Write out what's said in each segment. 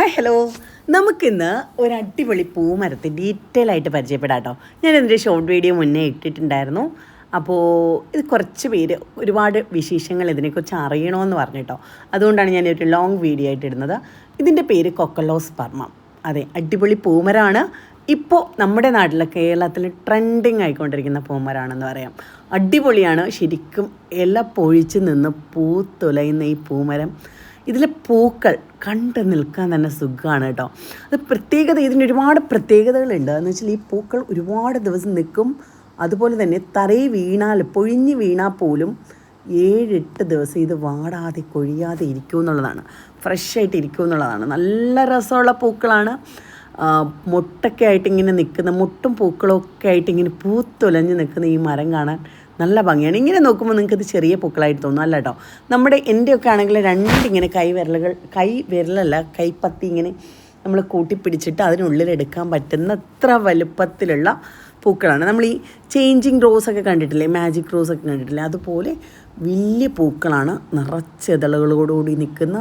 Hi hello നമുക്കിന്ന് ഒരു അടിപൊളി പൂമരത്തെ ഡീറ്റെയിൽ ആയിട്ട് പരിചയപ്പെടാം കേട്ടോ ഞാൻ ഇതിന്റെ ഷോർട്ട് വീഡിയോ മുന്നേ ഇട്ടിട്ടുണ്ടായിരുന്നു. അപ്പോൾ ഇത് കുറച്ച് പേര് ഒരുപാട് വിശേഷങ്ങൾ ഇതിനെക്കുറിച്ച് അറിയണമെന്ന് പറഞ്ഞു കേട്ടോ അതുകൊണ്ടാണ് ഞാൻ ഒരു ലോങ് വീഡിയോ ആയിട്ട് ഇടുന്നത്. ഇതിന്റെ പേര് കൊക്കലോസ് പർമ്മം. അതെ അടിപൊളി പൂമരാണ്. ഇപ്പോൾ നമ്മുടെ നാട്ടിലെ കേരളത്തിൽ ട്രെൻഡിങ് ആയിക്കൊണ്ടിരിക്കുന്ന പൂമരാണെന്ന് പറയാം. അടിപൊളിയാണ്. ശരിക്കും ഇല പൊഴിച്ച് നിന്ന് പൂത്തുലയുന്ന ഈ പൂമരം. ഇതിലെ പൂക്കൾ കണ്ട് നിൽക്കാൻ തന്നെ സുഖമാണ് കേട്ടോ. അത് പ്രത്യേകത ഇതിന് ഒരുപാട് പ്രത്യേകതകളുണ്ട്. എന്ന് വെച്ചാൽ ഈ പൂക്കൾ ഒരുപാട് ദിവസം നിൽക്കും. അതുപോലെ തന്നെ തറയിൽ വീണാൽ പൊഴിഞ്ഞ് വീണാൽ പോലും ഏഴെട്ട് ദിവസം ഇത് വാടാതെ കൊഴിയാതെ ഇരിക്കും എന്നുള്ളതാണ്. ഫ്രഷ് ആയിട്ട് ഇരിക്കും എന്നുള്ളതാണ്. നല്ല രസമുള്ള പൂക്കളാണ്. മുട്ടൊക്കെ ആയിട്ട് ഇങ്ങനെ നിൽക്കുന്ന മുട്ടും പൂക്കളൊക്കെ ആയിട്ട് ഇങ്ങനെ പൂത്തൊലഞ്ഞ് നിൽക്കുന്ന ഈ മരം കാണാൻ നല്ല ഭംഗിയാണ്. ഇങ്ങനെ നോക്കുമ്പോൾ നിങ്ങൾക്ക് ഇത് ചെറിയ പൂക്കളായിട്ട് തോന്നും. അല്ല കേട്ടോ നമ്മുടെ എന്റെയൊക്കെ ആണെങ്കിൽ രണ്ടിങ്ങനെ കൈ വിരലുകൾ കൈ വിരലല്ല കൈപ്പത്തി ഇങ്ങനെ നമ്മൾ കൂട്ടിപ്പിടിച്ചിട്ട് അതിനുള്ളിൽ എടുക്കാൻ പറ്റുന്ന അത്ര വലുപ്പത്തിലുള്ള പൂക്കളാണ്. നമ്മൾ ഈ ചേഞ്ചിങ് റോസ് ഒക്കെ കണ്ടിട്ടില്ലേ? മാജിക് റോസ് ഒക്കെ കണ്ടിട്ടില്ലേ? അതുപോലെ വലിയ പൂക്കളാണ് നിറച്ചിതളുകളോടുകൂടി നിൽക്കുന്ന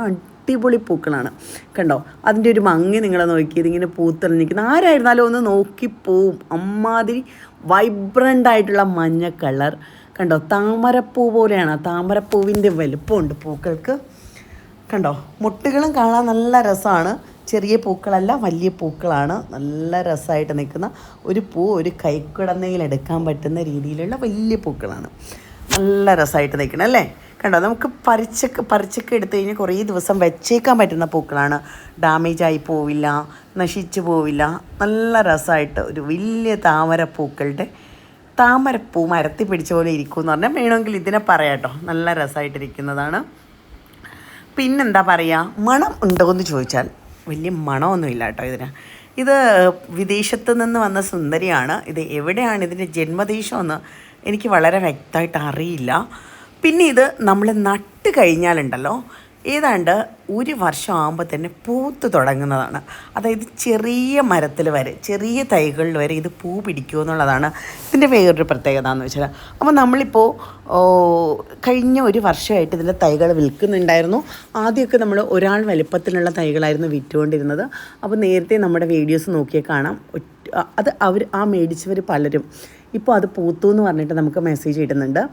അടിപൊളി പൂക്കളാണ്. കണ്ടോ? അതിന്റെ ഒരു മങ്ങി നിങ്ങളെ നോക്കി ഇതിങ്ങനെ പൂത്തെറിഞ്ഞിരിക്കുന്ന ആരായിരുന്നാലും ഒന്ന് നോക്കിപ്പോവും അമ്മാതിരി വൈബ്രന്റ് ആയിട്ടുള്ള മഞ്ഞ കളർ കണ്ടോ? താമരപ്പൂ പോലെയാണ്. താമരപ്പൂവിന്റെ വലുപ്പമുണ്ട് പൂക്കൾക്ക്. കണ്ടോ? മുട്ടുകളും കാണാൻ നല്ല രസമാണ്. ചെറിയ പൂക്കളല്ല വലിയ പൂക്കളാണ്. നല്ല രസമായിട്ട് നിൽക്കുന്ന ഒരു പൂ ഒരു കൈക്കുടന്നയിൽ എടുക്കാൻ പറ്റുന്ന രീതിയിലുള്ള വലിയ പൂക്കളാണ്. നല്ല രസമായിട്ട് നിൽക്കണം അല്ലേ? കണ്ടോ നമുക്ക് പറിച്ചൊക്കെ പറിച്ചൊക്കെ എടുത്തു കഴിഞ്ഞാൽ കുറേ ദിവസം വെച്ചേക്കാൻ പറ്റുന്ന പൂക്കളാണ്. ഡാമേജ് ആയി പോവില്ല നശിച്ചു പോവില്ല. നല്ല രസമായിട്ട് ഒരു വലിയ താമര പൂക്കളുടെ താമരപ്പൂ മരത്തി പിടിച്ച പോലെ ഇരിക്കും എന്ന് പറഞ്ഞാൽ വേണമെങ്കിൽ ഇതിനെ പറയാം കേട്ടോ. നല്ല രസമായിട്ടിരിക്കുന്നതാണ് പിന്നെന്താ പറയുക മണം ഉണ്ടോ എന്ന് ചോദിച്ചാൽ വലിയ മണമൊന്നുമില്ല കേട്ടോ ഇതിന്. ഇത് വിദേശത്ത് നിന്ന് വന്ന സുന്ദരിയാണ്. ഇത് എവിടെയാണ് ഇതിന്റെ ജന്മദേശമെന്ന് എനിക്ക് വളരെ വ്യക്തമായിട്ട് അറിയില്ല. പിന്നെ ഇത് നമ്മൾ നട്ട് കഴിഞ്ഞാലുണ്ടല്ലോ ഏതാണ്ട് ഒരു വർഷം ആകുമ്പോൾ തന്നെ പൂത്ത് തുടങ്ങുന്നതാണ്. അതായത് ചെറിയ മരത്തിൽ വരെ ചെറിയ തൈകളിൽ വരെ ഇത് പൂ പിടിക്കുക എന്നുള്ളതാണ് ഇതിന്റെ വേറൊരു പ്രത്യേകത എന്ന് വെച്ചാൽ അപ്പോൾ നമ്മളിപ്പോൾ കഴിഞ്ഞ ഒരു വർഷമായിട്ട് ഇതിന്റെ തൈകൾ വിൽക്കുന്നുണ്ടായിരുന്നു. ആദ്യമൊക്കെ നമ്മൾ ഒരാൾ വലിപ്പത്തിലുള്ള തൈകളായിരുന്നു വിറ്റുകൊണ്ടിരുന്നത്. അപ്പോൾ നേരത്തെ നമ്മുടെ വീഡിയോസ് നോക്കിയാൽ കാണാം. അത് അവർ ആ മേടിച്ചവർ പലരും ഇപ്പോൾ അത് പൂത്തു എന്ന് പറഞ്ഞിട്ട് നമുക്ക് മെസ്സേജ് ഇടുന്നുണ്ട്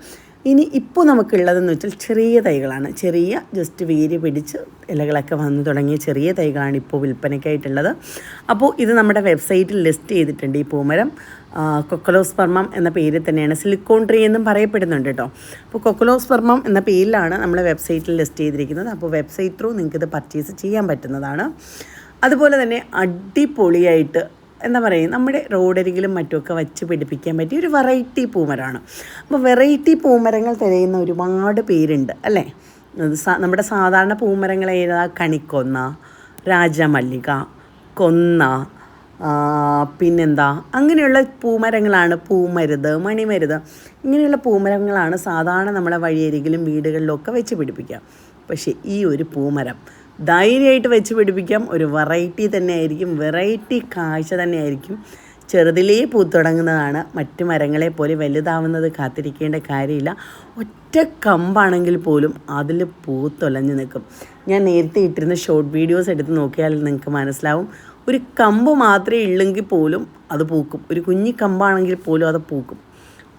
ഇനി ഇപ്പോൾ നമുക്കുള്ളതെന്ന് വെച്ചാൽ ചെറിയ തൈകളാണ്. ചെറിയ ജസ്റ്റ് വേര് പിടിച്ച് ഇലകളൊക്കെ വന്നു തുടങ്ങിയ ചെറിയ തൈകളാണ് ഇപ്പോൾ വിൽപ്പനയ്ക്കായിട്ടുള്ളത്. അപ്പോൾ ഇത് നമ്മുടെ വെബ്സൈറ്റിൽ ലിസ്റ്റ് ചെയ്തിട്ടുണ്ട് ഈ പൂമരം. കൊക്കലോസ്പർമം എന്ന പേരിൽ തന്നെയാണ്. സിലിക്കോൺ ട്രീ എന്നും പറയപ്പെടുന്നുണ്ട് കേട്ടോ. അപ്പോൾ കൊക്കലോസ്പർമം എന്ന പേരിലാണ് നമ്മൾ വെബ്സൈറ്റിൽ ലിസ്റ്റ് ചെയ്തിരിക്കുന്നത്. അപ്പോൾ വെബ്സൈറ്റ് ത്രൂ നിങ്ങൾക്ക് ഇത് പർച്ചേസ് ചെയ്യാൻ പറ്റുന്നതാണ്. അതുപോലെ തന്നെ അടിപൊളിയായിട്ട് എന്താ പറയുക നമ്മുടെ റോഡരികിലും മറ്റുമൊക്കെ വച്ച് പിടിപ്പിക്കാൻ പറ്റിയ ഒരു വെറൈറ്റി പൂമരമാണ് അപ്പോൾ വെറൈറ്റി പൂമരങ്ങൾ തിരയുന്ന ഒരുപാട് പേരുണ്ട് അല്ലേ? നമ്മുടെ സാധാരണ പൂമരങ്ങൾ ഏതാ? കണിക്കൊന്ന രാജമല്ലിക കൊന്ന പിന്നെന്താ? അങ്ങനെയുള്ള പൂമരങ്ങളാണ് പൂമരുത് മണിമരുത്. ഇങ്ങനെയുള്ള പൂമരങ്ങളാണ് സാധാരണ നമ്മളെ വഴിയരികിലും വീടുകളിലൊക്കെ വെച്ച് പിടിപ്പിക്കുക. പക്ഷേ ഈ ഒരു പൂമരം ധൈര്യമായിട്ട് വെച്ച് പിടിപ്പിക്കാം. ഒരു വെറൈറ്റി തന്നെ ആയിരിക്കും വെറൈറ്റി കാഴ്ച തന്നെ ആയിരിക്കും ചെറുതിലേ പൂത്തുടങ്ങുന്നതാണ് മറ്റ് മരങ്ങളെ പോലെ വലുതാവുന്നത് കാത്തിരിക്കേണ്ട കാര്യമില്ല. ഒറ്റ കമ്പാണെങ്കിൽ പോലും അതിൽ പൂത്തൊലഞ്ഞു നിൽക്കും. ഞാൻ നേരത്തെ ഇട്ടിരുന്ന ഷോർട്ട് വീഡിയോസ് എടുത്ത് നോക്കിയാൽ നിങ്ങൾക്ക് മനസ്സിലാവും. ഒരു കമ്പ് മാത്രമേ ഉള്ളെങ്കിൽ പോലും അത് പൂക്കും. ഒരു കുഞ്ഞി കമ്പാണെങ്കിൽ പോലും അത് പൂക്കും.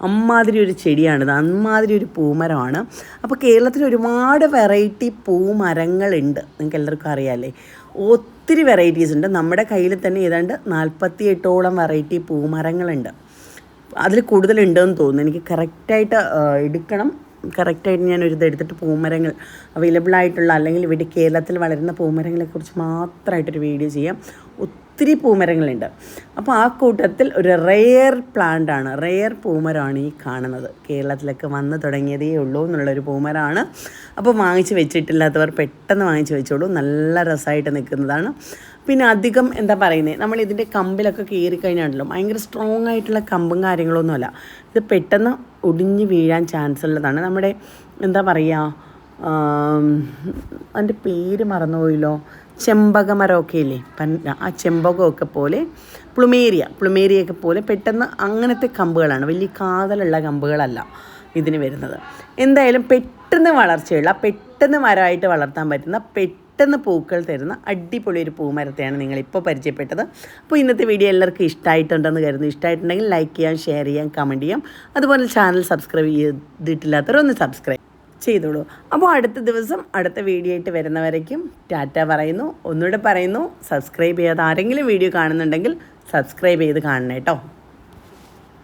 അമ്മാതിരി ഒരു ചെടിയാണിത് അമ്മാതിരി ഒരു പൂമരമാണ്. അപ്പോൾ കേരളത്തിൽ ഒരുപാട് വെറൈറ്റി പൂമരങ്ങളുണ്ട്. നിങ്ങൾക്ക് എല്ലാവർക്കും അറിയാമല്ലേ ഒത്തിരി വെറൈറ്റീസ് ഉണ്ട്. നമ്മുടെ കയ്യിൽ തന്നെ ഏതാണ്ട് നാൽപ്പത്തി എട്ടോളം വെറൈറ്റി പൂമരങ്ങളുണ്ട്. അതിൽ കൂടുതലുണ്ടെന്ന് തോന്നുന്നു. എനിക്ക് കറക്റ്റായിട്ട് എടുക്കണം. കറക്റ്റായിട്ട് ഞാൻ ഒരു ഇതെടുത്തിട്ട് പൂമരങ്ങൾ അവൈലബിൾ ആയിട്ടുള്ള അല്ലെങ്കിൽ ഇവിടെ കേരളത്തിൽ വളരുന്ന പൂമരങ്ങളെക്കുറിച്ച് മാത്രമായിട്ടൊരു വീഡിയോ ചെയ്യാം. ഒത്തിരി പൂമരങ്ങളുണ്ട്. അപ്പോൾ ആ കൂട്ടത്തിൽ ഒരു റെയർ പ്ലാന്റ് ആണ്. റെയർ പൂമരമാണ് ഈ കാണുന്നത്. കേരളത്തിലൊക്കെ വന്ന് തുടങ്ങിയതേ ഉള്ളൂ എന്നുള്ളൊരു പൂമരമാണ് അപ്പോൾ വാങ്ങിച്ച് വെച്ചിട്ടില്ലാത്തവർ പെട്ടെന്ന് വാങ്ങിച്ച് വെച്ചോളൂ. നല്ല രസമായിട്ട് നിൽക്കുന്നതാണ്. പിന്നെ അധികം എന്താ പറയുന്നത് നമ്മൾ ഇതിന്റെ കമ്പിലൊക്കെ കയറി കഴിഞ്ഞാണല്ലോ ഭയങ്കര സ്ട്രോങ് ആയിട്ടുള്ള കമ്പും കാര്യങ്ങളൊന്നുമല്ല ഇത് പെട്ടെന്ന് ഒടിഞ്ഞ് വീഴാൻ ചാൻസ് ഉള്ളതാണ്. നമ്മുടെ എന്താ പറയുക അതിന്റെ പേര് മറന്നുപോയല്ലോ. ചെമ്പകമരമൊക്കെ ഇല്ലേ പൻ ആ ചെമ്പകമൊക്കെ പോലെ പ്ലുമേരിയ പ്ലുമേരിയൊക്കെ പോലെ പെട്ടെന്ന് അങ്ങനത്തെ കമ്പുകളാണ്. വലിയ കാതലുള്ള കമ്പുകളല്ല ഇതിന് വരുന്നത്. എന്തായാലും പെട്ടെന്ന് വളർച്ചയുള്ള പെട്ടെന്ന് മരമായിട്ട് വളർത്താൻ പറ്റുന്ന പെട്ടെന്ന് പൂക്കൾ തരുന്ന അടിപൊളി ഒരു പൂമരത്തെയാണ് നിങ്ങളിപ്പോൾ പരിചയപ്പെട്ടത്. അപ്പോൾ ഇന്നത്തെ വീഡിയോ എല്ലാവർക്കും ഇഷ്ടമായിട്ടുണ്ടെന്ന് കരുതുന്നു. ഇഷ്ടമായിട്ടുണ്ടെങ്കിൽ ലൈക്ക് ചെയ്യാം ഷെയർ ചെയ്യാം കമന്റ് ചെയ്യാം. അതുപോലെ ചാനൽ സബ്സ്ക്രൈബ് ചെയ്തിട്ടില്ലാത്തവരൊന്ന് സബ്സ്ക്രൈബ് ചെയ്തോളൂ. അപ്പോൾ അടുത്ത ദിവസം അടുത്ത വീഡിയോ ആയിട്ട് വരുന്നവരേക്കും ടാറ്റ പറയുന്നു. ഒന്നുകൂടെ പറയുന്നു സബ്സ്ക്രൈബ് ചെയ്യാതെ ആരെങ്കിലും വീഡിയോ കാണുന്നുണ്ടെങ്കിൽ സബ്സ്ക്രൈബ് ചെയ്ത് കാണണം കേട്ടോ